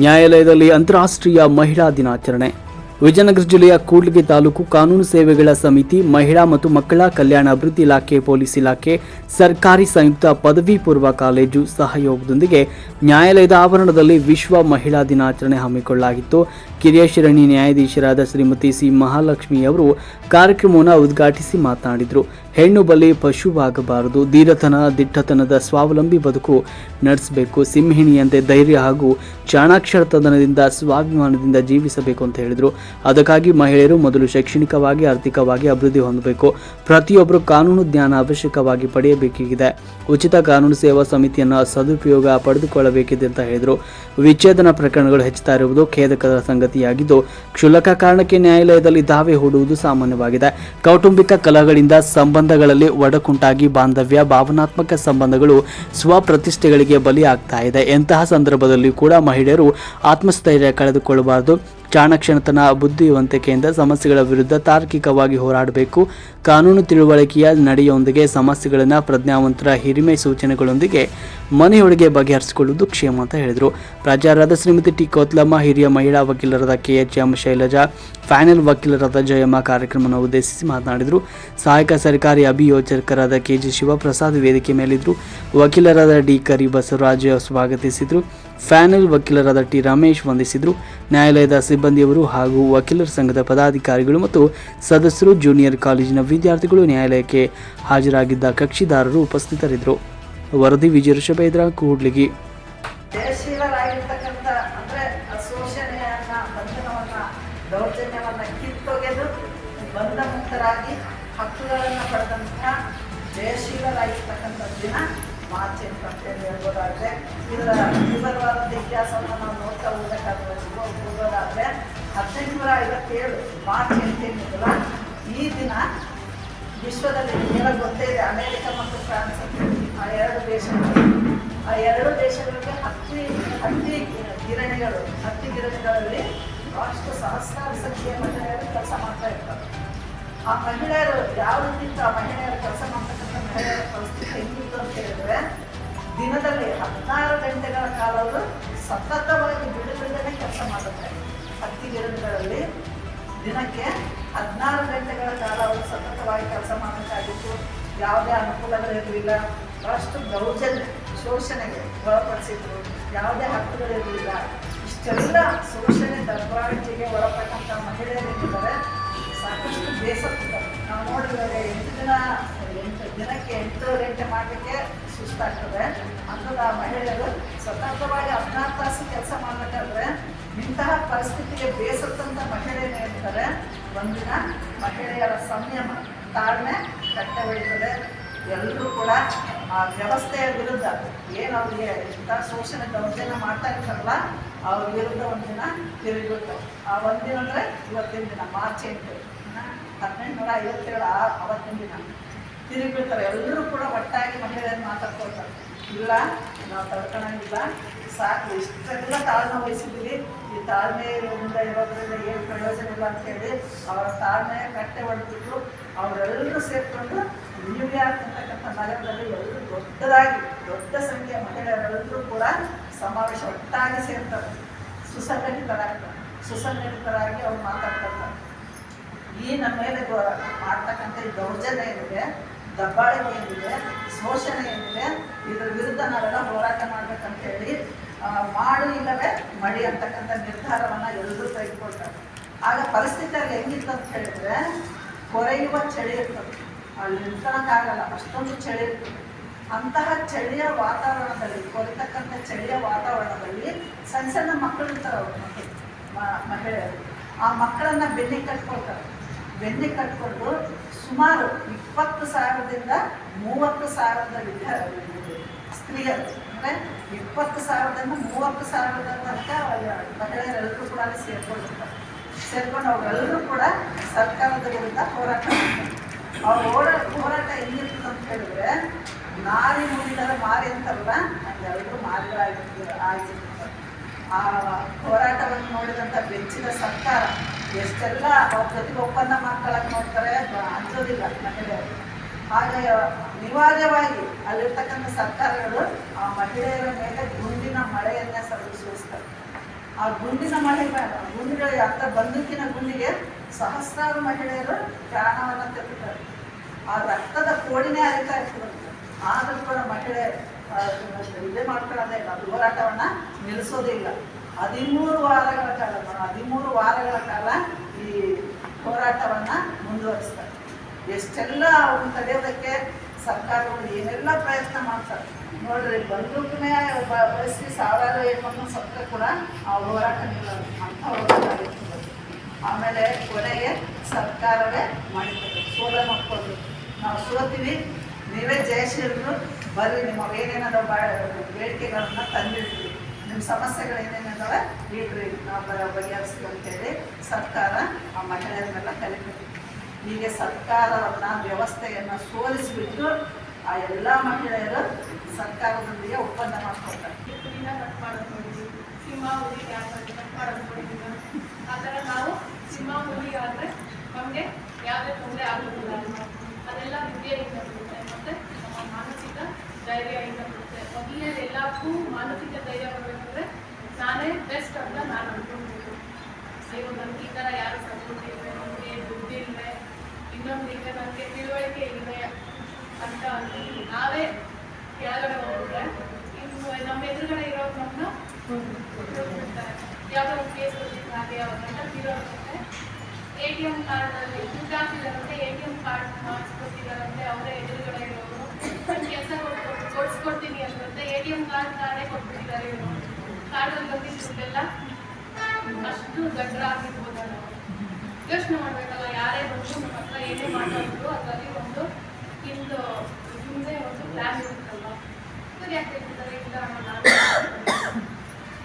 ನ್ಯಾಯಾಲಯದಲ್ಲಿ ಅಂತಾರಾಷ್ಟ್ರೀಯ ಮಹಿಳಾ ದಿನಾಚರಣೆ. ವಿಜಯನಗರ ಜಿಲ್ಲೆಯ ಕೂಡ್ಲಿಗೆ ತಾಲೂಕು ಕಾನೂನು ಸೇವೆಗಳ ಸಮಿತಿ, ಮಹಿಳಾ ಮತ್ತು ಮಕ್ಕಳ ಕಲ್ಯಾಣ ಅಭಿವೃದ್ಧಿ ಇಲಾಖೆ, ಪೊಲೀಸ್ ಇಲಾಖೆ, ಸರ್ಕಾರಿ ಸಂಯುಕ್ತ ಪದವಿ ಪೂರ್ವ ಕಾಲೇಜು ಸಹಯೋಗದೊಂದಿಗೆ ನ್ಯಾಯಾಲಯದ ಆವರಣದಲ್ಲಿ ವಿಶ್ವ ಮಹಿಳಾ ದಿನಾಚರಣೆ ಹಮ್ಮಿಕೊಳ್ಳಲಾಗಿತ್ತು. ಕಿರಿಯ ಶ್ರೇಣಿ ನ್ಯಾಯಾಧೀಶರಾದ ಶ್ರೀಮತಿ ಸಿ ಮಹಾಲಕ್ಷ್ಮಿ ಅವರು ಕಾರ್ಯಕ್ರಮವನ್ನು ಉದ್ಘಾಟಿಸಿ ಮಾತನಾಡಿದರು. ಹೆಣ್ಣು ಬಲಿ ಪಶುವಾಗಬಾರದು, ಧೀರತನ, ದಿಟ್ಟತನದ ಸ್ವಾವಲಂಬಿ ಬದುಕು ನಡೆಸಬೇಕು, ಸಿಂಹಿಣಿಯಂತೆ ಧೈರ್ಯ ಹಾಗೂ ಚಾಣಾಕ್ಷರತನದಿಂದ ಸ್ವಾಭಿಮಾನದಿಂದ ಜೀವಿಸಬೇಕು ಅಂತ ಹೇಳಿದರು. ಅದಕ್ಕಾಗಿ ಮಹಿಳೆಯರು ಮೊದಲು ಶೈಕ್ಷಣಿಕವಾಗಿ, ಆರ್ಥಿಕವಾಗಿ ಅಭಿವೃದ್ಧಿ ಹೊಂದಬೇಕು. ಪ್ರತಿಯೊಬ್ಬರು ಕಾನೂನು ಜ್ಞಾನ ಅವಶ್ಯಕವಾಗಿ ಪಡೆಯಬೇಕಾಗಿದೆ ಉಚಿತ ಕಾನೂನು ಸೇವಾ ಸಮಿತಿಯನ್ನು ಸದುಪಯೋಗ ಪಡೆದುಕೊಳ್ಳಬೇಕಿದೆ ಅಂತ ಹೇಳಿದರು. ವಿಚ್ಛೇದನ ಪ್ರಕರಣಗಳು ಹೆಚ್ಚುತ್ತಾ ಇರುವುದು ಖೇದಕದ ಸಂಗತಿಯಾಗಿದ್ದು, ಕ್ಷುಲ್ಲಕ ಕಾರಣಕ್ಕೆ ನ್ಯಾಯಾಲಯದಲ್ಲಿ ದಾವೆ ಹೂಡುವುದು ಸಾಮಾನ್ಯವಾಗಿದೆ. ಕೌಟುಂಬಿಕ ಕಲಹಗಳಿಂದ ಸಂಬಂಧಗಳಲ್ಲಿ ಒಡಕುಂಟಾಗಿ ಬಾಂಧವ್ಯ, ಭಾವನಾತ್ಮಕ ಸಂಬಂಧಗಳು ಸ್ವಪ್ರತಿಷ್ಠೆಗಳಿಗೆ ಬಲಿಯಾಗ್ತಾ ಇದೆ. ಎಂತಹ ಸಂದರ್ಭದಲ್ಲಿ ಕೂಡ ಮಹಿಳೆಯರು ಆತ್ಮಸ್ಥೈರ್ಯ ಕಳೆದುಕೊಳ್ಳಬಾರದು. ಚಾಣಕ್ಷಣತನ ಬುದ್ಧಿವಂತಿಕೆಯಿಂದ ಸಮಸ್ಯೆಗಳ ವಿರುದ್ಧ ತಾರ್ಕಿಕವಾಗಿ ಹೋರಾಡಬೇಕು. ಕಾನೂನು ತಿಳುವಳಿಕೆಯ ನಡೆಯೊಂದಿಗೆ ಸಮಸ್ಯೆಗಳನ್ನು ಪ್ರಜ್ಞಾವಂತರ ಹಿರಿಮೆ ಸೂಚನೆಗಳೊಂದಿಗೆ ಮನೆಯೊಳಗೆ ಬಗೆಹರಿಸಿಕೊಳ್ಳುವುದು ಕ್ಷೇಮ ಅಂತ ಹೇಳಿದರು. ಪ್ರಜಾರಾದ ಶ್ರೀಮತಿ ಟಿ ಕೋತ್ಲಮ್ಮ, ಹಿರಿಯ ಮಹಿಳಾ ವಕೀಲರಾದ K H M Shailaja, panel ವಕೀಲರಾದ ಜಯಮ್ಮ ಕಾರ್ಯಕ್ರಮವನ್ನು ಉದ್ದೇಶಿಸಿ ಮಾತನಾಡಿದರು. ಸಹಾಯಕ ಸರ್ಕಾರಿ ಅಭಿಯೋಜಕರಾದ ಕೆ ಜಿ ಶಿವಪ್ರಸಾದ್ ವೇದಿಕೆ ಮೇಲಿದ್ದರು ವಕೀಲರಾದ ಡಿ ಕರಿ ಬಸವರಾಜ್ ಸ್ವಾಗತಿಸಿದರು. ಫ್ಯಾನಲ್ ವಕೀಲರಾದ ಟಿ ರಮೇಶ್ ವಂದಿಸಿದರು. ನ್ಯಾಯಾಲಯದ ಸಿಬ್ಬಂದಿಯವರು ಹಾಗೂ ವಕೀಲರ ಸಂಘದ ಪದಾಧಿಕಾರಿಗಳು ಮತ್ತು ಸದಸ್ಯರು ಜೂನಿಯರ್ ಕಾಲೇಜಿನ ವಿದ್ಯಾರ್ಥಿಗಳು ನ್ಯಾಯಾಲಯಕ್ಕೆ ಹಾಜರಾಗಿದ್ದ ಕಕ್ಷಿದಾರರು ಉಪಸ್ಥಿತರಿದ್ದರು. ವರದಿ ವಿಜಯ ಕೂಡ್ಲಿಗಿ. ಮಾರ್ಚ್ ಎಂಟು ಅಂತೇಳಿ ಹೇಳ್ಬೋದಾದ್ರೆ, ಇದರ ವಿವರವಾದ ಇತಿಹಾಸವನ್ನು ನಾವು ನೋಡ್ತಾ ಹೋಗ್ಬೇಕಾದ್ರೆ ಹದಿನೆಂಟು ಹದಿನೆಂಟುನೂರ ಐವತ್ತೇಳು ಮಾರ್ಚ್ ಎಂಟೇನಿದೆಯಲ್ಲ ಈ ದಿನ ವಿಶ್ವದಲ್ಲಿ ಏನೋ ಗೊತ್ತೇ ಇದೆ, ಅಮೆರಿಕ ಮತ್ತು ಫ್ರಾನ್ಸ್ ಆ ಎರಡು ದೇಶಗಳು. ಆ ಎರಡು ದೇಶಗಳಿಗೆ ಹತ್ತಿ ಹತ್ತಿ ಗಿರಣಿಗಳು, ಹತ್ತಿ ಗಿರಣಿಗಳಲ್ಲಿ ಅಷ್ಟು ಸಹಸ್ರಾರು ಸಂಖ್ಯೆಯ ಮಹಿಳೆಯರು ಕೆಲಸ ಮಾಡ್ತಾ ಇರ್ತಾರೆ. ಆ ಮಹಿಳೆಯರು ಯಾವ ರೀತಿ ಆ ಮಹಿಳೆಯರು ಕೆಲಸ ಮಾಡ್ತಕ್ಕಂಥ ಮಹಿಳೆಯರ ಪರಿಸ್ಥಿತಿ ಹೆಂಗಿತ್ತು ಅಂತ ಹೇಳಿದ್ರೆ, ದಿನದಲ್ಲಿ ಹದಿನಾರು ಗಂಟೆಗಳ ಕಾಲ ಅವರು ಸತತವಾಗಿ ಬಿಡುಗಡೆ ಕೆಲಸ ಮಾಡುತ್ತಾರೆ. ಹತ್ತಿ ಗಿಡಗಳಲ್ಲಿ ದಿನಕ್ಕೆ ಹದಿನಾರು ಗಂಟೆಗಳ ಕಾಲ ಅವರು ಸತತವಾಗಿ ಕೆಲಸ ಮಾಡಬೇಕಾಗಿತ್ತು. ಯಾವುದೇ ಅನುಕೂಲಗಳಿರಲಿಲ್ಲ. ಬಹಳಷ್ಟು ದೌರ್ಜನ್ಯ, ಶೋಷಣೆಗೆ ಒಳಪಡಿಸಿದ್ರು. ಯಾವುದೇ ಹಕ್ಕುಗಳಿರಲಿಲ್ಲ ಇಷ್ಟೆಲ್ಲ ಶೋಷಣೆ ದಬ್ಬಾಳಿಕೆಗೆ ಒಳಪಟ್ಟಂಥ ಮಹಿಳೆಯರಿದ್ದಾರೆ ಸಾಕಷ್ಟು ಬೇಸತ್ತಿದ್ದಾರೆ ನೋಡಿದರೆ ಎಂಟು ದಿನ, ಎಂಟು ದಿನಕ್ಕೆ ಎಂಟು ಗಂಟೆ ಮಾಡಲಿಕ್ಕೆ ಸುಸ್ತಾಗ್ತದೆ. ಅಂಥದ್ದು ಆ ಮಹಿಳೆಯರು ಸ್ವತಂತ್ರವಾಗಿ ಹದಿನಾರು ತಾಸು ಕೆಲಸ ಮಾಡಬೇಕಾದ್ರೆ ಇಂತಹ ಪರಿಸ್ಥಿತಿಗೆ ಬೇಸತ್ತಂತ ಮಹಿಳೆಯರು ಇರ್ತಾರೆ. ಒಂದಿನ ಮಹಿಳೆಯರ ಸಂಯಮ, ತಾಳ್ಮೆ ಕಟ್ಟೆ ಎಲ್ಲರೂ ಕೂಡ ಆ ವ್ಯವಸ್ಥೆಯ ವಿರುದ್ಧ, ಏನು ಅವ್ರಿಗೆ ಇಂಥ ಶೋಷಣೆ ದೌರ್ಜನ್ಯ ಮಾಡ್ತಾ ಇರ್ತಾರಲ್ಲ, ಅವ್ರ ವಿರುದ್ಧ ಒಂದಿನ ತಿರುಗುತ್ತೆ ಆ ಒಂದಿನ ಅಂದರೆ ಇವತ್ತಿನ ದಿನ, ಮಾರ್ಚ್ ಎಂಟು. ಹದಿನೆಂಟುನೂರ ಐವತ್ತೇಳು ಆ ಅವತ್ತಿನ ದಿನ. ತಿರುಗಿಬಿಡ್ತಾರೆ ಎಲ್ಲರೂ ಕೂಡ ಒಟ್ಟಾಗಿ ಮಹಿಳೆಯರು ಮಾತಾಡ್ಕೊಳ್ತಾರೆ. ಇಲ್ಲ, ನಾವು ತಡ್ಕೊಳಂಗಿಲ್ಲ. ಸಾಕು, ಇಷ್ಟೆಲ್ಲ ತಾಳ್ಮೆ ವಹಿಸಿದ್ದೀವಿ ಈ ತಾಳ್ಮೆ ಇರೋದ್ರಿಂದ ಏನು ಪ್ರಯೋಜನ ಇಲ್ಲ ಅಂತ ಹೇಳಿ ಅವರ ತಾಳ್ಮೆ ಕಟ್ಟೆ ಹೊಡೆದ್ಬಿಟ್ಟು ಅವರೆಲ್ಲರೂ ಸೇರಿಕೊಂಡು ನ್ಯೂಯಾರ್ಕ್ ಅಂತಕ್ಕಂಥ ನಗರದಲ್ಲಿ ಎಲ್ಲರೂ ದೊಡ್ಡದಾಗಿ, ದೊಡ್ಡ ಸಂಖ್ಯೆಯ ಮಹಿಳೆಯರೆಲ್ಲರೂ ಕೂಡ ಸಮಾವೇಶ ಒಟ್ಟಾಗಿ ಸೇರ್ತಾರೆ. ಸುಸಂಘಟಿತರಾಗ್ತಾರೆ. ಸುಸಂಘಟಿತರಾಗಿ ಅವ್ರು ಮಾತಾಡ್ತಾರೆ ಈ ನಮ್ಮ ಮೇಲೆ ಮಾಡ್ತಕ್ಕಂಥ ಈ ದೌರ್ಜನ್ಯ ಏನಿದೆ, ದಬ್ಬಾಳಿಕೆ ಏನಿದೆ, ಶೋಷಣೆ ಏನಿದೆ, ಇದರ ವಿರುದ್ಧ ನಾವೆಲ್ಲ ಹೋರಾಟ ಮಾಡ್ಬೇಕಂತ ಹೇಳಿ ಮಾಡು ಇಲ್ಲವೇ ಮಡಿ ಅಂತಕ್ಕಂಥ ನಿರ್ಧಾರವನ್ನು ಎಲ್ಲರೂ ತೆಗೆದುಕೊಳ್ತಾರೆ. ಆಗ ಪರಿಸ್ಥಿತಿ ಅಲ್ಲಿ ಹೆಂಗಿತ್ತು ಅಂತ ಹೇಳಿದ್ರೆ, ಕೊರೆಯುವ ಚಳಿ ಇರ್ತದೆ ಅಲ್ಲಿ ನಿಂತ್ಕೊಳಕ್ಕಾಗಲ್ಲ ಅಷ್ಟೊಂದು ಚಳಿ ಇರ್ತದೆ ಅಂತಹ ಚಳಿಯ ವಾತಾವರಣದಲ್ಲಿ, ಕೊರಿತಕ್ಕಂಥ ಚಳಿಯ ವಾತಾವರಣದಲ್ಲಿ ಸಣ್ಣ ಸಣ್ಣ ಮಕ್ಕಳು ಇರ್ತಾರೆ ಅವ್ರ ಮಕ್ಕಳು ಮಹಿಳೆಯರು. ಆ ಮಕ್ಕಳನ್ನ ಬೆನ್ನಿ ಕಟ್ಕೊಳ್ತಾರೆ. ಬೆನ್ನಿ ಕಟ್ಕೊಂಡು ಸುಮಾರು ಇಪ್ಪತ್ತು ಸಾವಿರದಿಂದ ಮೂವತ್ತು ಸಾವಿರದ ವಿದ್ಯಾರ್ಥಿ ಸ್ತ್ರೀಯರು ಅಂದರೆ ಇಪ್ಪತ್ತು ಸಾವಿರದಿಂದ ಮೂವತ್ತು ಸಾವಿರದ ತನಕ ಮಹಿಳೆಯರೆಲ್ಲರೂ ಕೂಡ ಸೇರ್ಕೊಂಡಿರ್ತಾರೆ. ಸೇರ್ಕೊಂಡು ಅವರೆಲ್ಲರೂ ಕೂಡ ಸರ್ಕಾರದ ವಿರುದ್ಧ ಹೋರಾಟ ಅವ್ರ ಹೋರಾಟ ಹೋರಾಟ ಹೆಂಗಿರ್ತದೆ ಅಂತ ಹೇಳಿದ್ರೆ, ನಾರಿ ಮುಗಿದರೆ ಮಾರಿ ಅಂತಾರಲ್ಲ ಹಂಗೆ ಎಲ್ಲರೂ ಮಾರಿಗಳಾಗಿರ್ತಾರೆ ಆ ಹೋರಾಟವನ್ನು ನೋಡಿದಂಥ ಬೆಚ್ಚಿದ ಸರ್ಕಾರ ಎಷ್ಟೆಲ್ಲ ಅವ್ರ ಜೊತೆಗೆ ಒಪ್ಪಂದ ಮಾಡ್ಕೊಳಕ್ಕೆ ನೋಡ್ತಾರೆ ಹಂಚೋದಿಲ್ಲ ಮಹಿಳೆಯರು ಹಾಗೆ ಅನಿವಾರ್ಯವಾಗಿ ಅಲ್ಲಿರ್ತಕ್ಕಂಥ ಸರ್ಕಾರಗಳು ಆ ಮಹಿಳೆಯರ ಮೇಲೆ ಗುಂಡಿನ ಮಳೆಯನ್ನೇ ಸರ್ ಆ ಗುಂಡಿನ ಮಳೆ ಗುಂಡಿಗಳ ಅಂತ ಬಂದೂಕಿನ ಗುಂಡಿಗೆ ಸಹಸ್ರಾರು ಮಹಿಳೆಯರು ಪ್ರಾಣವನ್ನು ತೆಗಿತಾರೆ ಆ ರಕ್ತದ ಕೋಡಿನೇ ಅರಿತಾ ಇರ್ತದೆ. ಆದರೂ ಕೂಡ ಮಹಿಳೆ ಇದೆ ಮಾಡ್ಕೊಳ್ಳೋದೇ ಇಲ್ಲ. ಹೋರಾಟವನ್ನ ನಿಲ್ಲಿಸೋದೇ ಇಲ್ಲ. ಹದಿಮೂರು ವಾರಗಳ ಕಾಲ, ಹದಿಮೂರು ವಾರಗಳ ಕಾಲ ಈ ಹೋರಾಟವನ್ನು ಮುಂದುವರಿಸ್ತಾರೆ. ಎಷ್ಟೆಲ್ಲ ಅವ್ರನ್ನ ತಡೆಯೋದಕ್ಕೆ ಸರ್ಕಾರಗಳು ಏನೆಲ್ಲ ಪ್ರಯತ್ನ ಮಾಡ್ತಾರೆ. ನೋಡ್ರಿ, ಬಂದೂಕನೇ ಬಳಸಿ ಸಾವಿರಾರು ಹೆಣ್ಮಕ್ಳು ಸತ್ತ ಕೂಡ ಆ ಹೋರಾಟ ನಿಲ್ಲಲ್ಲ. ಅಂತ ಹೋರಾಟ. ಆಮೇಲೆ ಕೊನೆಗೆ ಸರ್ಕಾರವೇ ಮಾಡಿದ್ದಾರೆ ಸೋಲ ಮಕ್ಕಳು ನಾವು ಸೋತೀವಿ. ನೀವೇ ಜಯಶೀಲರು ಬರ್ರಿ ನಿಮ್ಮ ಏನೇನಾದ್ರು ಬೇಡಿಕೆಗಳನ್ನು ತಂದಿರ್ತೀವಿ. ನಿಮ್ಮ ಸಮಸ್ಯೆಗಳು ಏನೇನಿದಾವೆ ಇಡ್ರಿ ನಾವು ಬಗೆಹರಿಸ್ತೀವಿ ಅಂತೇಳಿ ಸರ್ಕಾರ ಆ ಮಹಿಳೆಯರನ್ನೆಲ್ಲ ಕಲಿಬೇಕು ಹೀಗೆ ಸರ್ಕಾರವನ್ನ, ವ್ಯವಸ್ಥೆಯನ್ನು ಸೋಲಿಸಿಬಿಟ್ಟು ಆ ಎಲ್ಲ ಮಹಿಳೆಯರು ಸರ್ಕಾರದೊಂದಿಗೆ ಒಪ್ಪಂದ ಮಾಡ್ಕೊಳ್ತಾರೆ ಇದನ್ನ ಕಟ್ ಮಾಡೋದು ನೋಡಿದ್ವಿ ಸಿಂಹ ಹುಲಿ ಯಾಕೆ ಕಟ್ ಮಾಡೋದು ನೋಡಿದ್ವಿ ಆ ಥರ ನಾವು ಸಿಂಹ ಹುಲಿ ಆದರೆ ನಮಗೆ ಯಾವುದೇ ತೊಂದರೆ ಆಗೋದಿಲ್ಲ ಅದೆಲ್ಲ ವಿದ್ಯೆಯಿಂದ ಬರುತ್ತೆ ಮತ್ತು ನಮ್ಮ ಮಾನಸಿಕ ಧೈರ್ಯದಿಂದ ಬರುತ್ತೆ ಮೊದಲನೇದು ಎಲ್ಲಕ್ಕೂ ಮಾನಸಿಕ ಧೈರ್ಯ ಬರಬೇಕಂದ್ರೆ ನಾನೇ ಬೆಸ್ಟ್ ಅಂತ ನಾನು ಅನ್ಕೊಳ್ಬೇಕು ಅಯ್ಯೋ ನನಗೆ ಈ ಥರ ಯಾರು ಸಪೋರ್ಟ್ ಇಲ್ಲವೆ ನನಗೆ ದುಡ್ಡಿಲ್ಲವೆ ಇನ್ನೊಂದು ಈಗ ನನಗೆ ತಿಳುವಳಿಕೆ ಇಲ್ಲವೆ ಅಂತ ಅಂತೀವಿ ನಾವೇ ಕೆಳಗಡೆ ಹೋಗ್ಬಿಟ್ರೆ ನಮ್ಮ ಎದುರುಗಡೆ ಇರೋ ನಮ್ಮನ್ನ ಯಾವುದೋ ಕೇಸ್ ಬಂದಿದ್ದು ಹಾಗೆ ಅವ್ರನ್ನ ತೀರೋಗುತ್ತೆ ಎ ಟಿ ಎಂ ಕಾರ್ಡಲ್ಲಿ ದುಡ್ಡು ಹಾಕಿದಾರಂತೆ ಎ ಟಿ ಎಂ ಕಾರ್ಡ್ ಮಾಡಿಸ್ಕೊಟ್ಟಿದಾರಂತೆ, ಅವರೇ ಎದುರುಗಡೆ ಇರೋರು. ಕೆಲಸ ಕೊಡ್ಕೊಟ್ಟು ಕೊಡ್ಸ್ಕೊಡ್ತೀನಿ ಅಂತಂತೆ ಎ ಟಿ ಎಂ ಕಾರ್ಡ್ ಕಾರ್ಡೇ ಕೊಟ್ಬಿಟ್ಟಿದ್ದಾರೆ ಇವರು. ಕಾರ್ಡಲ್ಲಿ ಬಂದಿದ್ದು ದುಡ್ಡೆಲ್ಲ ಅಷ್ಟು ಗಡ್ರ ಆಗಿರ್ಬೋದಲ್ಲ ಯೋಚನೆ ಮಾಡ್ಬೇಕಲ್ಲ, ಯಾರೇ ಬಂದು ನಮ್ಮ ಹತ್ರ ಏನೇ ಮಾತಾಡಿದ್ರು ಅದರಲ್ಲಿ ಒಂದು ಇಂದು ಹಿಂದೆ ಒಂದು ಪ್ಲಾನ್ ಇರುತ್ತಲ್ವ? ಇವ್ರು ಯಾಕೆ ಇಲ್ಲ ನಾನು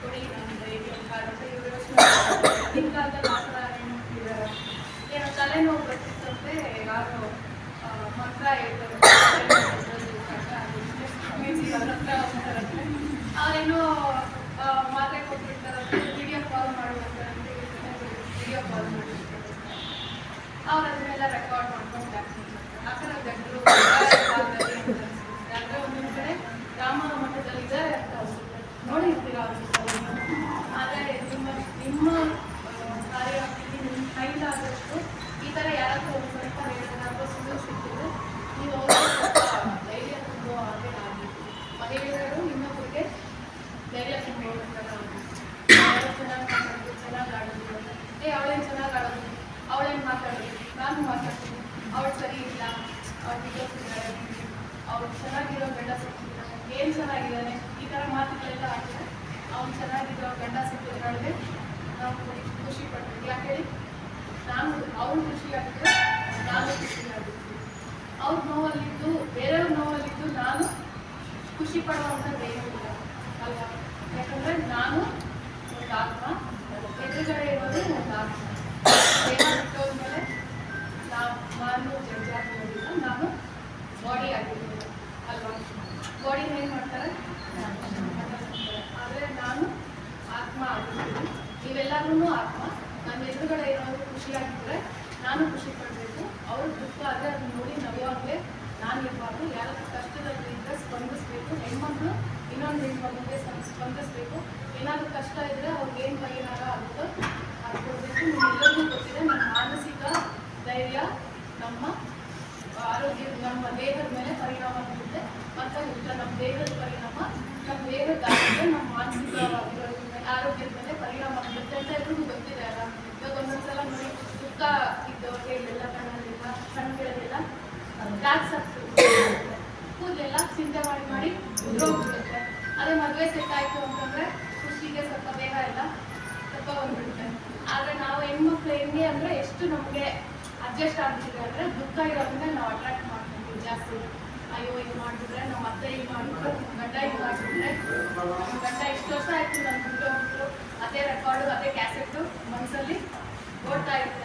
ಕೊಡಿ ನಮ್ದು ಎ ಟಿ ಎಂ ಕಾರ್ಡ್ ಅಂತ ಇವ್ರು ಯೋಚನೆ ಮಾಡ್ತಾರೆ. ಹಿಂದಿನ ಕಾಲದಲ್ಲಿ ಆ ಥರ ಏನು ಮಾಡ್ತಿದ್ದಾರೆ ಏನೋ ತಲೆನೋವು ಬರ್ತಿತ್ತಂತೆ ಯಾರು ಆ, ಮಂತ್ರ ಹೇಳ್ತಾರೆ ಅವರೇನೋ ಮಾತ್ರೆ ಕೊಟ್ಬಿಡ್ತಾರಂತೆ ವಿಡಿಯೋ ಕಾಲ್ ಮಾಡುವಂತೆ ವಿಡಿಯೋ ಕಾಲ್ ಮಾಡಿರ್ತಾರೆ ಅವ್ರು ಅದನ್ನೆಲ್ಲ ರೆಕಾರ್ಡ್ ಮಾಡ್ಕೊಂಡು ಹಾಕ್ತಿರ್ತಾರೆ. ಆ ಥರ ಗಂಡರು ಅಂದರೆ ಒಂದೊಂದು ಕಡೆ ರಾಮನ ಮಠದಲ್ಲಿ ಇದ್ದಾರೆ ಅಂತ ಅನ್ಸುತ್ತೆ ನೋಡಿರ್ತೀರಾ ಅನ್ಸುತ್ತೆ ಆದರೆ ನಿಮ್ಮ ನಿಮ್ಮ ಆ, ಕಾರ್ಯಕ್ರಮಕ್ಕೆ ನಿಮ್ಮ ಕೈಲಾದಷ್ಟು ಈ ಥರ ಯಾರಾದರೂ ಒಂದು ಸ್ವಲ್ಪ ಹೇಳಿದ್ರೆ ಸುಳ್ಳು ಸಿಕ್ಕಿದ್ರೆ ನೀವು ಅವ್ರಿಗೆ ಸ್ವಲ್ಪ ಧೈರ್ಯ ತುಂಬೋ ಹಾಗೆ ಆಗಿ ಮಹಿಳೆಯರು ಇನ್ನೊಬ್ಬರಿಗೆ ಧೈರ್ಯ ತುಂಬೋದಂತಾನೆ ಅವಳು ಚೆನ್ನಾಗಿ ಮಾತಾಡೋದು ಚೆನ್ನಾಗಿ ಆಡೋದು ಏ ಅವಳೇನು ಚೆನ್ನಾಗಿ ಆಡೋದು ಅವಳೇನು ಮಾತಾಡೋದು ನಾನು ಮಾತಾಡ್ತೀನಿ ಅವಳು ಸರಿ ಇಲ್ಲ ಅವ್ರು ಅವ್ಳು ಚೆನ್ನಾಗಿರೋ ಗಂಡ ಸಿಕ್ಕಿದ್ರೆ ಏನು ಚೆನ್ನಾಗಿದ್ದಾನೆ? ಈ ಥರ ಮಾತುಗಳೆಲ್ಲ ಆಗ್ತದೆ ಅವ್ನು ಚೆನ್ನಾಗಿರೋ ಗಂಡ ಸಿಕ್ಕಿದ್ರೆ ನಾವು ಖುಷಿ- ಪಡ್ತೀವಿ ಯಾಕೆ ಹೇಳಿ? ನಾನು, ಅವ್ರು ಖುಷಿ ಆಗ್ತದೆ ನಾನು ಖುಷಿ ಆಗುತ್ತೆ ಅವ್ರ ನೋವಲ್ಲಿದ್ದು, ಬೇರೆಯವ್ರ ನೋವಲ್ಲಿದ್ದು ನಾನು ಖುಷಿ ಪಡುವಂತ ಏನೂ ಇಲ್ಲ, ಅಲ್ವಾ? ಯಾಕಂದರೆ ನಾನು ಒಂದು ಆತ್ಮ, ಎದುರುಗಡೆ ಇರೋದು ಒಂದು ಆತ್ಮ. ಬಿಟ್ಟೋದ್ಮೇಲೆ ನಾವು ನಾನು ಬಾಡಿ ಆಗಿದ್ದೀನಿ ಅಲ್ವಾ? ಬಾಡಿ ಹೇಗೆ ಮಾಡ್ತಾರೆ? ಆದರೆ ನಾನು ಆತ್ಮ ಆಗಿರ್ತೀನಿ. ನೀವೆಲ್ಲರೂ ಆತ್ಮ. ನನ್ನ ಎದುರುಗಡೆ ಇರೋರು ಖುಷಿಯಾಗಿದ್ದರೆ ನಾನು ಖುಷಿ ಪಡಬೇಕು. ಅವರು ದುಃಖ ಆದರೆ ಅದನ್ನ ನೋಡಿ ನಗುವಾಗಲೇ ನಾನು ಇರಬಾರ್ದು ಯಾರ ಕಷ್ಟದಲ್ಲಿ ಇದ್ದರೆ ಸ್ಪಂದಿಸಬೇಕು ಹೆಣ್ಮಕ್ಳು ಇನ್ನೊಂದು ಹೆಣ್ಮಕ್ಳಿಗೆ ಸ್ಪಂದ್- ಸ್ಪಂದಿಸಬೇಕು ಏನಾದರೂ ಕಷ್ಟ ಇದ್ದರೆ ಅವ್ರಿಗೆ ಏನು ಪರಿಹಾರ ಆಗುತ್ತೋ ಅದು ಕೊಡಬೇಕು ನಿಮ್ಮೆಲ್ಲರಿಗೂ ಗೊತ್ತಿದೆ ನಮ್ಮ ಮಾನಸಿಕ ಧೈರ್ಯ ನಮ್ಮ ಆರೋಗ್ಯ ನಮ್ಮ ದೇಹದ ಮೇಲೆ ಪರಿಣಾಮ ಬೀರುತ್ತೆ ಮತ್ತು ಇಲ್ಲ ನಮ್ಮ ದೇಹದ ಪರಿಣಾಮ ನಮ್ಮ ದೇಹದ ನಮ್ಮ ಮಾನಸಿಕ ಆರೋಗ್ಯದ ಮೇಲೆ ಪರಿಣಾಮ ಬೀರುತ್ತೆ ಅಂತ ಎಲ್ರಿಗೂ ಗೊತ್ತಿದೆ ಅಲ್ಲ ಇವಾಗ ಒಂದೊಂದ್ಸಲ ನೋಡಿ ದುಃಖ ಇದ್ದವ್ರಿಗೆ ಇಲ್ಲೆಲ್ಲ ಕಣ್ಣಲ್ಲಿಲ್ಲ ಕಣ್ಗಳಲ್ಲೆಲ್ಲ ಡ್ಯಾಕ್ಸ್ ಆಗ್ತದೆ ಕೂದಲೆಲ್ಲ ಚಿಂತೆ ಮಾಡಿ ಮಾಡಿ ಉದ್ರೋಗ್ಬಿಡುತ್ತೆ ಅದೇ ಮದುವೆ ಸೆಟ್ ಆಯಿತು ಅಂತಂದರೆ ಖುಷಿಗೆ ಸ್ವಲ್ಪ ದೇಹ ಎಲ್ಲ ಸ್ವಲ್ಪ ಬಂದ್ಬಿಡುತ್ತೆ. ಆದರೆ ನಾವು ಹೆಣ್ಮಕ್ಳು ಹೆಂಗೆ ಅಂದರೆ ಎಷ್ಟು ನಮಗೆ ಅಡ್ಜಸ್ಟ್ ಆಗ್ತಿದೆ ಅಂದರೆ ದುಃಖ ಇರೋದನ್ನ ನಾವು ಅಟ್ರಾಕ್ಟ್ ಮಾಡ್ತೀವಿ ಜಾಸ್ತಿ. ಅಯ್ಯೋ, ಇದು ಮಾಡಿದ್ರೆ ನಮ್ಮ ಅತ್ತೆ ಇದು ಮಾಡಿದ್ರು, ಗಂಡ ಇದು ನಮ್ಮ ಗಂಡ ಇಷ್ಟು ವರ್ಷ ಆಯ್ತು ನಮ್ಮ ಅದೇ ರೆಕಾರ್ಡು ಅದೇ ಕ್ಯಾಸೆಟ್ಟು ಮನಸ್ಸಲ್ಲಿ ಓಡ್ತಾ ಏನಾದರೂ